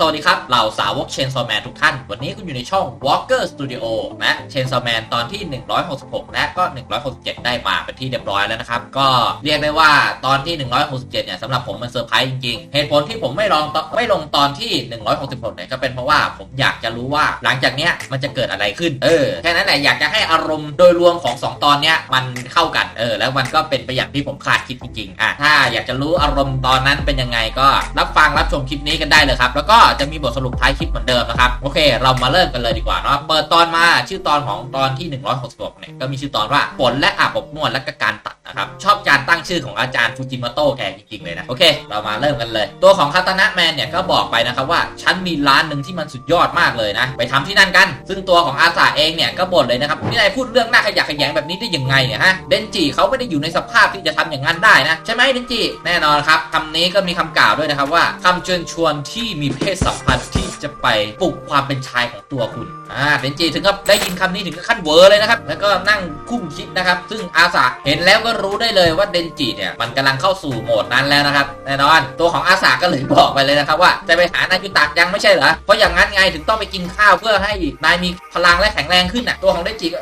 สวัสดีครับ เหล่าสาวกเชนซอแมนทุกท่าน วันนี้คุณอยู่ในช่อง Walker Studio และเชนซอแมนตอนที่ 166 และก็ 167 ได้มาเป็นที่เรียบร้อยแล้วนะครับ ก็เรียกได้ว่าตอนที่ 167 เนี่ยสำหรับผมมันเซอร์ไพรส์จริงๆ เหตุผลที่ผมไม่ลองตไม่ลงตอนที่ 166 เนี่ยก็เป็นเพราะว่าผมอยากจะรู้ว่าหลังจากเนี้ยมันจะเกิดอะไรขึ้น เออ แค่นั้นแหละอยากจะให้อารมณ์โดยรวมของ 2 ตอนเนี้ยมันเข้ากันเออแล้วมันก็เป็นไปอย่างที่ผมคาดคิดจริงๆอะถ้าอยากจะรู้อารมณ์ตอนนั้นเป็นยังไงก็รับฟังรับชมคลิปนี้กันได้เลยครับแล้วก็จะมีบทสรุปท้ายคลิปเหมือนเดิมนะครับ โอเค เรามาเริ่มกันเลยดีกว่าเนาะเปิดตอนมาชื่อตอนของตอนที่ 166เนี่ยก็มีชื่อตอนว่าฝนและอาบอบนวดและก็การตัดนะครับชอบการตั้งชื่อของอาจารย์ฟูจิมโตะแกจริงๆเลยนะโอเค เรามาเริ่มกันเลย ตัวของคาตานะแมนเนี่ยก็บอกไปนะครับว่าฉันมีร้านหนึ่งที่มันสุดยอดมากเลยนะ ไปทำที่นั่นกัน ซึ่งตัวของอาสาเองเนี่ยก็บ่นเลยนะครับนี่นายพูดเรื่องหน้าขยะแขยงแบบนี้ได้ยังไงเนี่ยฮะเดนจิเขาไม่ได้อยู่ในสภาพที่จะทำอย่างนั้นได้นะใช่ไหมเดนจิแน่นอนครับคำนี้ก็มีคำกล่าวด้วยนะครับว่าคำเชิญชวนที่มีเพศสัมพันธ์ที่จะไปปลุกความเป็นชายของตัวคุณอ่าเดนจิถึงกับได้ยินคำนี้ถึงขั้นเวอร์เลยนะครับ แล้วก็นั่งคุ้มคิดนะครับ ซึ่งอาสาเห็นแล้วก็รู้ได้เลยว่าเดนจิเนี่ยมันกำลังเข้าสู่โหมดนั้นแล้วนะครับแน่นอนตัวของอาสาก็เลยบอกไปเลยนะครับว่าจะไปหานายุตะยังไม่ใช่เหรอเพราะอย่างนั้นไงถึงต้องไปกินข้าวเพื่อให้นายมีพลังและแข็งแรงขึ้นน่ะตัวของเดนจิก็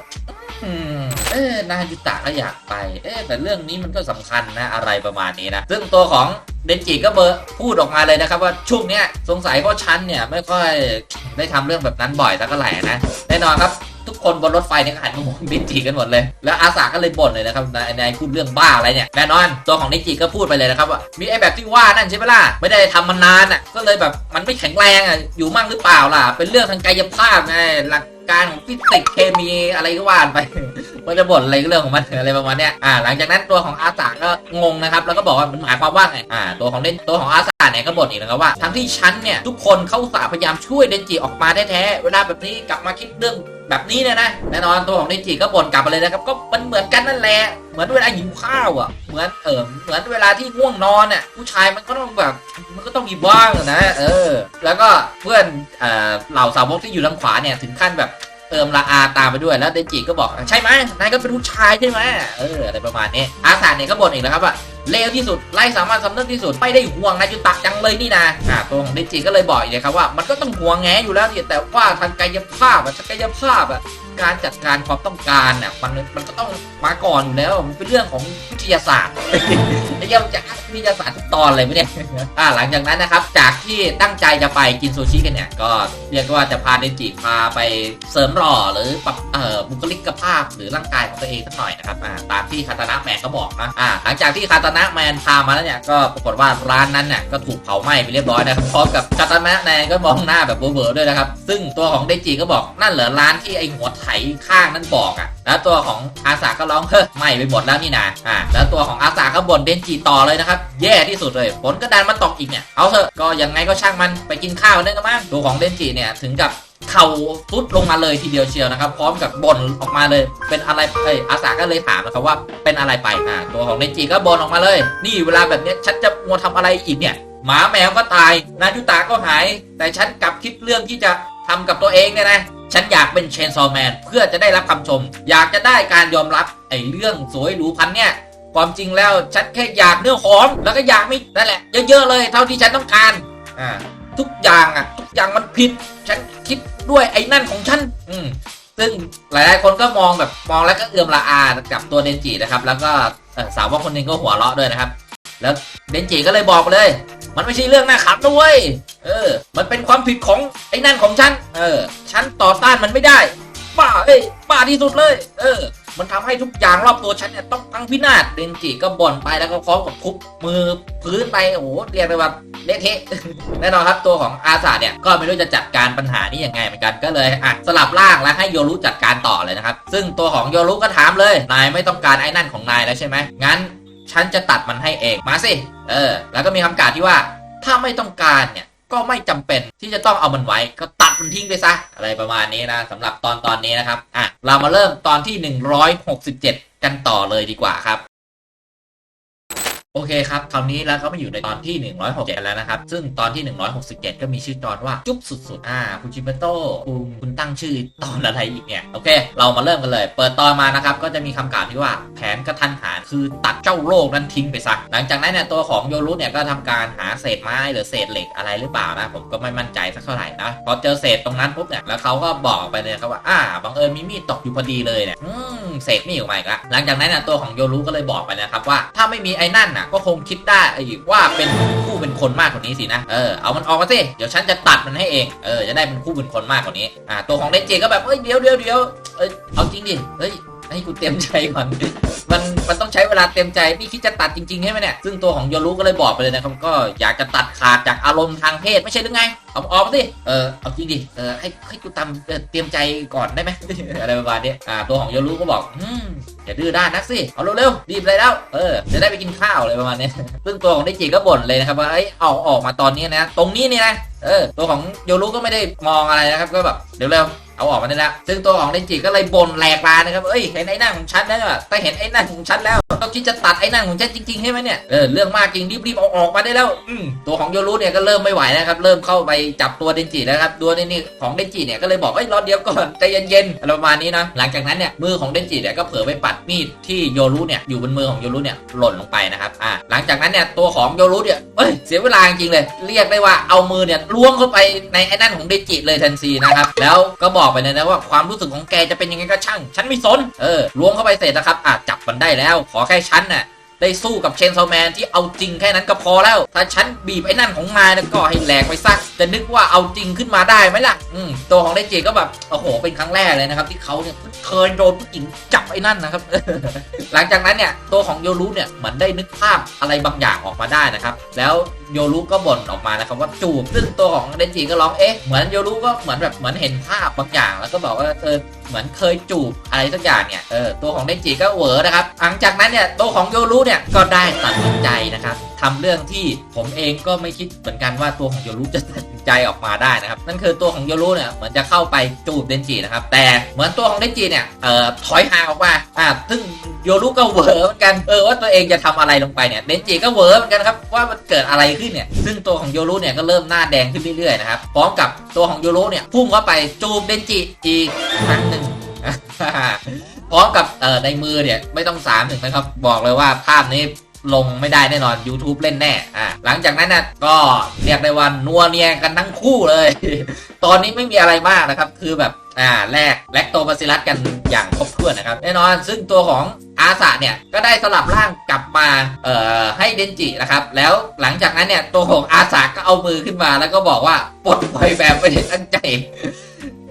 เออนายุตะก็อยากไป เออแต่เรื่องนี้มันก็สำคัญนะอะไรประมาณนี้นะ ซึ่งตัวของเดนจิก็เบอร์พูดออกมาเลยนะครับว่าช่วงเนี้ยสงสัยเพราะฉันเนี่ยไม่ค่อยได้ทำเรื่องแบบนั้นบ่อยสักเท่าไหร่นะแน่นอนครับทุกคนบนรถไฟเนี่ยหันมามองเดนจิกันหมดเลย แล้วอาสาก็เลยบ่นเลยนะครับนายนายพูดเรื่องบ้าอะไรเนี่ย แน่นอนตัวของเดนจิก็พูดไปเลยนะครับว่า มีไอ้แบบที่ว่านั่นใช่ไหมล่ะ ไม่ได้ทำมานานอะ ก็เลยแบบมันไม่แข็งแรงอะ อยู่มั่งหรือเปล่าล่ะ เป็นเรื่องทางกายภาพไง หลักการของฟิสิกส์เคมีอะไรก็ว่าไป มันจะบ่นอะไรเรื่องของมันอะไรประมาณเนี้ยอ่าหลังจากนั้นตัวของอาสาก็งงนะครับแล้วก็บอกว่ามันหมายความว่าไงอ่าตัวของเดนตัวของอาสาเนี่ยก็บ่นอีกนะครับว่าทั้งที่ฉันเนี่ยทุกคนเข้าสาพยายามช่วยเดนจิออกมาแท้ๆเวลาแบบนี้กลับมาคิดเรื่องแบบนี้เนี่ยนะแน่นอนตัวของเดนจิก็บ่นกลับมาเลยนะครับก็มันเหมือนกันนั่นแหละเหมือนเวลาหิวข้าวอะเหมือนเออเหมือนเวลาที่ง่วงนอนอะผู้ชายมันก็ต้องแบบมันก็ต้องมีบ้างนะ เออ แล้วก็เพื่อนเอ่อเหล่าสาวกที่อยู่ทางขวาเนี่ยถึงขั้นแบบ ติมละอาตามไปด้วยแล้วเดนจิก็บอกใช่ไหมนายก็เป็นผู้ชายใช่ไหมเอออะไรประมาณนี้อาสาเนี่ยก็บ่นอีกแล้วครับว่าเลวที่สุดไล่สามารถสำนึกที่สุดไม่ได้ห่วงนายจุตักจังเลยนี่นะอ่าตัวของเดนจิก็เลยบอกอีกเลยครับว่ามันก็ต้องห่วงแงอยู่แล้วแต่ว่าทางกายภาพอะทางกายภาพอะ การจัดการความต้องการน่ะมันมันก็ต้องมาก่อนอยู่แล้ว มันเป็นเรื่องของวิทยาศาสตร์ไอ้เหี้ยังจะอัดวิทยาศาสตร์ทุกตอนเลยไหมเนี่ยอ่าหลังจากนั้นนะครับ จากที่ตั้งใจจะไปกินซูชิกันเนี่ย ก็เรียกว่าจะพาเดนจิพาไปเสริมหล่อหรือปรับเอ่อบุคลิกภาพหรือร่างกายของตัวเองสักหน่อยนะครับอ่าตามที่คาตานะแมนเขาบอกนะอ่าหลังจากที่คาตานะแมนพามาแล้วเนี่ยก็ปรากฏว่าร้านนั้นเนี่ยก็ถูกเผาไหม้ไปเรียบร้อยนะครับพร้อมกับคาตานะแมนก็มองหน้าแบบเบอร์ๆด้วยนะครับ ซึ่งตัวของเดนจิก็บอกนั่นเหรอร้านที่ไอหัวไถข้างนั้นบอกอะ แล้วตัวของอาสาก็ร้องเฮ้ยไม้ไปหมดแล้วนี่นาอ่าแล้วตัวของอาสาก็บ่นเดนจิต่อเลยนะครับ แย่ที่สุดเลยฝนก็ดันมาตกอีกเนี่ยเอาเถอะก็ยังไงก็ช่างมันไปกินข้าวนั่นก็มั้งตัวของเดนจิเนี่ยถึงกับเข่าซุดลงมาเลยทีเดียวเชียวนะครับ พร้อมกับบ่นออกมาเลย เป็นอะไรเอ้ยอาสาก็เลยถามนะครับว่าเป็นอะไรไปอ่าตัวของเดนจิก็บ่นออกมาเลย นี่เวลาแบบเนี้ยฉันจะมัวทำอะไรอีกเนี่ย หมาแมวก็ตาย นายุตาก็หาย แต่ฉันกลับคิดเรื่องที่จะทำกับตัวเองเนี่ยนะ ฉันอยากเป็นเชนซอแมนเพื่อจะได้รับคำชม อยากจะได้การยอมรับไอ้เรื่องสวยหรูพันเนี่ยความจริงแล้วฉันแค่อยากเนื้อหอม แล้วก็อยากไม่นั่นแหละเยอะๆเลยเท่าที่ฉันต้องการอ่าทุกอย่างอะทุกอย่างมันผิด ฉันคิดด้วยไอ้นั่นของฉันอืมซึ่งหลายๆคนก็มองแบบมองแล้วก็เอือมละอากับตัวเดนจินะครับ แล้วก็เอ่อสาคนหนึงก็หัวเราะด้วยนะครับ แล้วเดนจิก็เลยบอกเลย มันไม่ใช่เรื่องน่าขำด้วย เออ มันเป็นความผิดของไอ้นั่นของฉัน เออ ฉันต่อต้านมันไม่ได้บ้าเอ้ยบ้าที่สุดเลย เออ มันทำให้ทุกอย่างรอบตัวฉันเนี่ยต้องพังพินาศเดนจิก็บ่นไปแล้วก็พร้อมกับทุบมือพื้นไป โอ้โห เรียกได้ว่าเละเทะแน่นอนครับตัวของอาสาเนี่ยก็ไม่รู้จะจัดการปัญหานี้ยังไงเหมือนกันก็เลยอะสลับร่างแล้วให้โยรุจัดการต่อเลยนะครับ ซึ่งตัวของโยรุก็ถามเลย นายไม่ต้องการไอ้นั่นของนายแล้วใช่ไหมงั้น ฉันจะตัดมันให้เองมาสิเออ แล้วก็มีคำกล่าวที่ว่า ถ้าไม่ต้องการเนี่ยก็ไม่จำเป็นที่จะต้องเอามันไว้ก็ตัดมันทิ้งไปซะอะไรประมาณนี้นะสำหรับตอนตอนนี้นะครับอะเรามาเริ่มตอนที่ 167 กันต่อเลยดีกว่าครับ โอเคครับคราวนี้แล้วก็มาอยู่ในตอนที่ 167 แล้วนะครับ ซึ่งตอนที่ 167 ก็มีชื่อตอนว่าจุ๊บสุดๆ อ่าคุณจิมเบโต้คุณคุณตั้งชื่อตอนอะไรอีกเนี่ย โอเค เรามาเริ่มกันเลย เปิดตอนมานะครับ ก็จะมีคำกล่าวที่ว่าแผนกระทันหันคือตัดเจ้าโลกนั้นทิ้งไปซะ หลังจากนั้นเนี่ยตัวของโยรุเนี่ยก็ทำการหาเศษไม้หรือเศษเหล็กอะไรหรือเปล่านะ ผมก็ไม่มั่นใจสักเท่าไหร่นะ พอเจอเศษตรงนั้นปุ๊บเนี่ย แล้วเขาก็บอกไปเลยครับว่า อ่า บังเอิญมีมีดตกอยู่พอดีเลยเนี่ย อืม เศษมีดออกมาอีกละหลังจากนั้นเนี่ยตัวของโยรุก็เลยบอกไปนะครับว่าถ้าไม่มีไอ้นั่นน่ะก็คงคิดได้ว่าเป็นคู่เป็นคนมากกว่านี้สินะ เออ เอามันออกมาสิ เดี๋ยวฉันจะตัดมันให้เอง เออ จะได้เป็นคู่เป็นคนมากกว่านี้ อ่า ตัวของเดนจิก็แบบ เอ้ย เดี๋ยวเดี๋ยวเดี๋ยวเอ้ย เอาจริงดิ เฮ้ยให้กูเต็มใจก่อน มัน มันต้องใช้เวลาเต็มใจ นี่คิดจะตัดจริงๆใช่ไหมเนี่ย ซึ่งตัวของโยรุก็เลยบอกไปเลยนะครับ ก็อยากจะตัดขาดจากอารมณ์ทางเพศไม่ใช่หรือไง เอาออกมสิเออเอาจริงดิเออให้ให้กูตามเตรียมใจก่อนได้ไหมอะไรประมาณนี้อ่าตัวของโยรุก็บอกอืมอย่าดื้อด้านนักสิเอาเร็วๆรีบเลยแล้วเออจะได้ไปกินข้าวอะไรประมาณนี้ซึ่งตัวของไดจิก็บ่นเลยนะครับว่าเอ้เอาออกมาตอนนี้นะ ตรงนี้นี่นะเออตัวของโยรุก็ไม่ได้มองอะไรนะครับก็แบบเร็วๆเอาออกมาได้แล้ว ซึ่งตัวของเดนจิก็เลยบ่นแหลกลานะครับ เอ้ย เห็นไอ้นั่นของฉันแล้วอะถ้าเห็นไอ้นั่นของฉันแล้ว ต้องคิดจะตัดไอ้นั่นของฉันจริงๆใช่ไหมเนี่ยเออเรื่องมากจริงรีบๆเอาออกมาได้แล้วอืมตัวของโยรุเนี่ยก็เริ่มไม่ไหวนะครับเริ่มเข้าไปจับตัวเดนจิแล้วครับตัวนี้นี่ของเดนจิเนี่ยก็เลยบอกเอ้ยรอเดี๋ยวก่อนใจเย็นๆอะไรประมาณนี้นะหลังจากนั้นเนี่ยมือของเดนจิเนี่ยก็เผลอไปปัดมีดที่โยรุเนี่ยอยู่บนมือของโยรุเนี่ยหล่นลงไปนะครับอ่าหลังจากนั้นเนี่ยตัวของโยรุเนี่ยเอ้ยเสียเวลาจริงๆเลย เรียกได้ว่าเอามือเนี่ยล้วงเข้าไปในไอ้นั่นของเดนจิเลยทันทีนะครับแล้วก็บอกไปเลยนะว่าความรู้สึกของแกจะเป็นยังไงก็ช่าง ฉันไม่สนเออล้วงเข้าไปเสร็จนะครับอะจับมันได้แล้วขอแค่ฉันน่ะได้สู้กับเชนซแมนที่เอาจริงแค่นั้นก็พอแล้ว ถ้าฉันบีบไอ้นั่นของนายแล้วก็ให้แหลกไปซะจะนึกว่าเอาจริงขึ้นมาได้ไหมล่ะ อืมตัวของไดเจก็แบบโอ้โหเป็นครั้งแรกเลยนะครับ ที่เขาเนี่ยเคยโดนผู้หญิงจับไอ้นั่นนะครับ หลังจากนั้นเนี่ยตัวของโยรุเนี่ยเหมือนได้นึกภาพอะไรบางอย่างออกมาได้นะครับ แล้ว โยรุก็บ่นออกมานะครับว่าจูบซึ่งตัวของเดนจิก็ร้องเอ๊ะเหมือนโยรุก็เหมือนแบบเหมือนเห็นภาพบางอย่าง แล้วก็บอกว่าเออเหมือนเคยจูบอะไรสักอย่างเนี่ยเออตัวของเดนจิก็เหวอนะครับหลังจากนั้นเนี่ยตัวของโยรุเนี่ยก็ได้ตัดสินใจนะครับทำเรื่องที่ผมเองก็ไม่คิดเหมือนกันว่าตัวของโยรุจะตัดสินใจออกมาได้นะครับ นั่นคือตัวของโยรุเนี่ยเหมือนจะเข้าไปจูบเดนจินะครับ แต่เหมือนตัวของเดนจิเนี่ยเอ่อถอยห่างออกมาอ่าซึ่งโยรุก็เวอเหมือนกันเออว่าตัวเองจะทำอะไรลงไปเนี่ยเดนจิก็เวอเหมือนกันครับว่ามันเกิดอะไรขึ้นเนี่ยซึ่งตัวของโยรุเนี่ยก็เริ่มหน้าแดงขึ้นเรื่อยๆนะครับพร้อมกับตัวของโยรุเนี่ยพุ่งเข้าไปจูบเดนจิอีกครั้งหนึ่งพร้อมกับเอ่อในมือเนี่ยไม่ต้องสามถึงนะครับ บอกเลยว่าภาพนี้ ลงไม่ได้แน่นอน YouTube เล่นแน่อ่าหลังจากนั้นนะก็เรียกได้ว่านัวเนียกันทั้งคู่เลย ตอนนี้ไม่มีอะไรมากนะครับ คือแบบอ่าแลกแลคโตบาซิลัสกันอย่างครบถ้วนนะครับ แน่นอนซึ่งตัวของอาสะเนี่ยก็ได้สลับร่างกลับมาเอ่อให้เดนจินะครับ แล้วหลังจากนั้นเนี่ยตัวของอาสะก็เอามือขึ้นมา แล้วก็บอกว่าปลดปล่อยแบบไม่ได้ตั้งใจ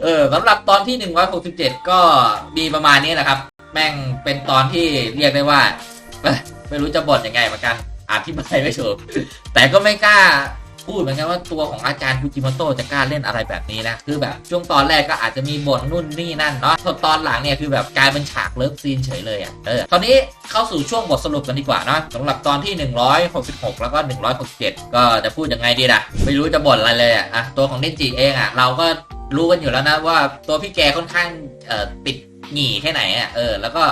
เออสำหรับตอนที่ 167 ก็มีประมาณนี้แหละครับ แม่งเป็นตอนที่เรียกได้ว่า ไม่รู้จะบ่นยังไงเหมือนกันอธิบายไม่ถูกแต่ก็ไม่กล้าพูดเหมือนกันว่าตัวของอาจารย์ฟูจิโมโตะจะกล้าเล่นอะไรแบบนี้นะคือแบบช่วงตอนแรกก็อาจจะมีบ่นนู่นนี่นั่นเนาะตอนหลังเนี่ยคือแบบกลายเป็นฉากเลิฟซีนเฉยเลยอะเออตอนนี้เข้าสู่ช่วงบทสรุปกันดีกว่าเนาะสำหรับตอนที่ 166 แล้วก็ 167 ก็จะพูดยังไงดีล่ะไม่รู้จะบ่นอะไรเลยอะอะตัวของเดนจิเองอะเราก็รู้กันอยู่แล้วนะว่าตัวพี่แกค่อนข้างเอ่อติดหนีแค่ไหนอะเออแล้วก็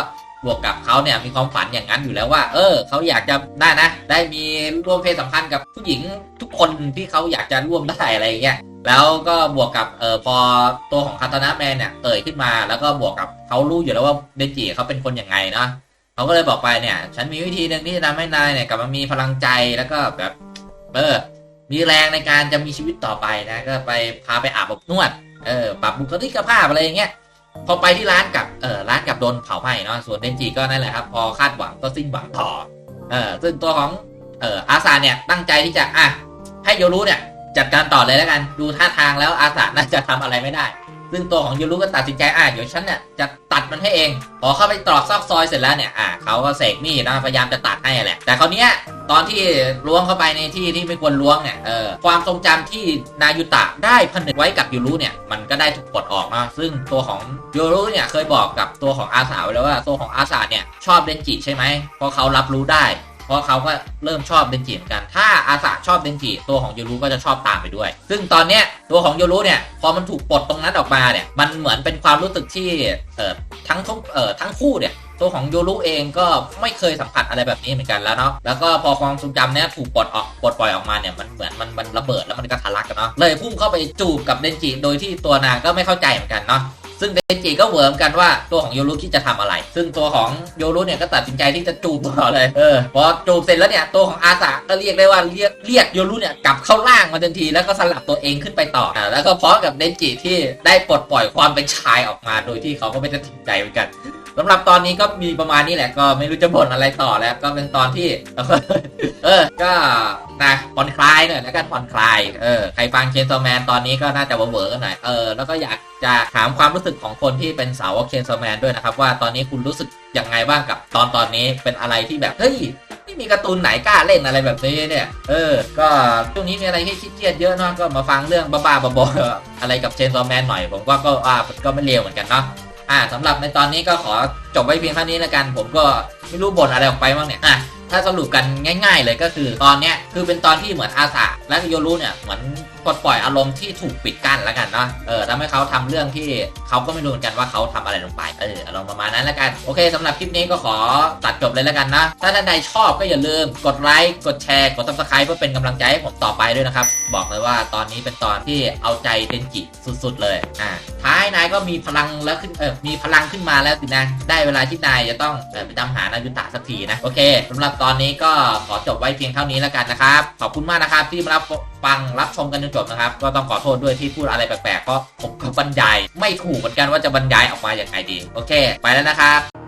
บวกกับเขาเนี่ยมีความฝันอย่างนั้นอยู่แล้วว่า เออเขาอยากจะได้นะ ได้มีร่วมเพศสัมพันธ์กับผู้หญิงทุกคนที่เขาอยากจะร่วมได้อะไรเงี้ยแล้วก็บวกกับเออพอตัวของคาตานะแมนเนี่ยเอ่ยขึ้นมา แล้วก็บวกกับเขารู้อยู่แล้วว่าเดจิเขาเป็นคนอย่างไงเนาะเขาก็เลยบอกไปเนี่ย ฉันมีวิธีหนึ่งที่จะทำให้นายเนี่ยกลับมามีพลังใจแล้วก็แบบเออมีแรงในการจะมีชีวิตต่อไปนะ ก็ไปพาไปอาบอบนวดเออปรับบุคลิกภาพอะไรอย่างเงี้ย พอไปที่ร้านกับเออร้านกับโดนเผาไหม้เนาะส่วนเดนจิก็นั่นแหละครับ พอคาดหวังก็สิ้นหวังต่อเออซึ่งตัวของเอออาซาเนี่ยตั้งใจที่จะอะให้โยรุเนี่ยจัดการต่อเลยแล้วกันดูท่าทางแล้วอาซาน่าจะทำอะไรไม่ได้ ซึ่งตัวของโยรุก็ตัดสินใจอะเดี๋ยวฉันเนี่ยจะตัดมันให้เอง พอเข้าไปตรอกซอกซอยเสร็จแล้วเนี่ยอะเขาก็เสกมีดนะพยายามจะตัดให้แหละ แต่คราวเนี้ย ตอนที่ล้วงเข้าไปในที่ที่ไม่ควรล้วงเนี่ยเออความทรงจำที่นายุตะได้ผนึกไว้กับโยรุเนี่ยมันก็ได้ถูกปลดออกนะซึ่งตัวของโยรุเนี่ยเคยบอกกับตัวของอาสาไว้แล้วว่าตัวของอาสาเนี่ยชอบเดนจิใช่ไหมเพราะเขารับรู้ได้ เพราะเขาก็เริ่มชอบเดนจิเหมือนกัน ถ้าอาสาชอบเดนจิตัวของโยรุก็จะชอบตามไปด้วย ซึ่งตอนเนี้ยตัวของโยรุเนี่ยพอมันถูกปลดตรงนั้นออกมาเนี่ยมันเหมือนเป็นความรู้สึกที่เอ่อทั้งทั้งเอ่อทั้งคู่เนี่ย ตัวของโยรุเองก็ไม่เคยสัมผัสอะไรแบบนี้เหมือนกันแล้วเนาะแล้วก็พอความทรงจำเนี้ยถูกปลดออกปลดปล่อยออกมาเนี่ยมันเหมือนมันมันระเบิดแล้วมันก็ทะลักกันเนาะเลยพุ่งเข้าไปจูบกับเดนจิโดยที่ตัวนางก็ไม่เข้าใจเหมือนกันเนาะซึ่งเดนจิก็เหวิร์มกันว่าตัวของโยรุคิดจะทำอะไร ซึ่งตัวของโยรุเนี่ยก็ตัดสินใจที่จะจูบต่อเลย เออ พอจูบเสร็จแล้วเนี่ยตัวของอาสาก็เรียกได้ว่าเรียกเรียกโยรุเนี่ยกลับเข้าร่างมาทันที แล้วก็สลับตัวเองขึ้นไปต่อ อ่า แล้วก็พร้อมกับเดนจิที่ได้ปลดปล่อยความเป็นชายออกมา โดยที่เขาก็ไม่ได้ตัดสินใจเหมือนกัน สำหรับตอนนี้ก็มีประมาณนี้แหละก็ไม่รู้จะบ่นอะไรต่อแล้ว ก็เป็นตอนที่ เออ ก็นะผ่อนคลายหน่อยแล้วกันผ่อนคลายเออใครฟังเชนซอแมนตอนนี้ก็น่าจะเวอร์กันหน่อยเออแล้วก็อยากจะถามความรู้สึกของคนที่เป็นสาวเชนซอแมนด้วยนะครับ ว่าตอนนี้คุณรู้สึกยังไงบ้างกับตอนตอนนี้เป็นอะไรที่แบบเฮ้ยไม่มีการ์ตูนไหนกล้าเล่นอะไรแบบนี้เนี่ย เออ ก็ช่วงนี้มีอะไรให้คิดเครียดเยอะเนาะก็มาฟังเรื่องบ้าๆบอๆอะไรกับเชนซอแมนหน่อยผมก็ก็ว่าก็ไม่เลวเหมือนกันเนาะ อ่าสำหรับในตอนนี้ก็ขอจบไว้เพียงเท่านี้แล้วกัน ผมก็ไม่รู้บ่นอะไรออกไปบ้างเนี่ยอะถ้าสรุปกันง่าย ๆ เลยก็คือตอนเนี้ยคือเป็นตอนที่เหมือนอาสาและโยรุเนี่ยเหมือน ปลดปล่อยอารมณ์ที่ถูกปิดกั้นแล้วกันเนาะ เออทำให้เขาทำเรื่องที่เขาก็ไม่รู้เหมือนกันว่าเขาทำอะไรลงไป เอออารมณ์ประมาณนั้นแล้วกัน โอเคสำหรับคลิปนี้ก็ขอตัดจบเลยแล้วกันนะ ถ้าท่านใดชอบก็อย่าลืมกดไลค์ กดแชร์ กด subscribe เพื่อเป็นกำลังใจให้ผมต่อไปด้วยนะครับ บอกเลยว่าตอนนี้เป็นตอนที่เอาใจเดนจิสุด ๆ เลย อ่า ท้ายนายก็มีพลังแล้วขึ้น เออ มีพลังขึ้นมาแล้วสินะ ได้เวลาที่นายจะต้องออไปตามหานายุตะสักทีนะ โอเคสำหรับตอนนี้ก็ขอจบไว้เพียงเท่านี้แล้วกันนะครับ ขอบคุณมากนะครับที่มารับ ฟังรับชมกันจนจบนะครับ ก็ต้องขอโทษด้วยที่พูดอะไรแปลกๆเพราะผมก็บรรยาย ไม่ถูกเหมือนกันว่าจะบรรยายออกมาอย่างไงดี โอเค ไปแล้วนะครับ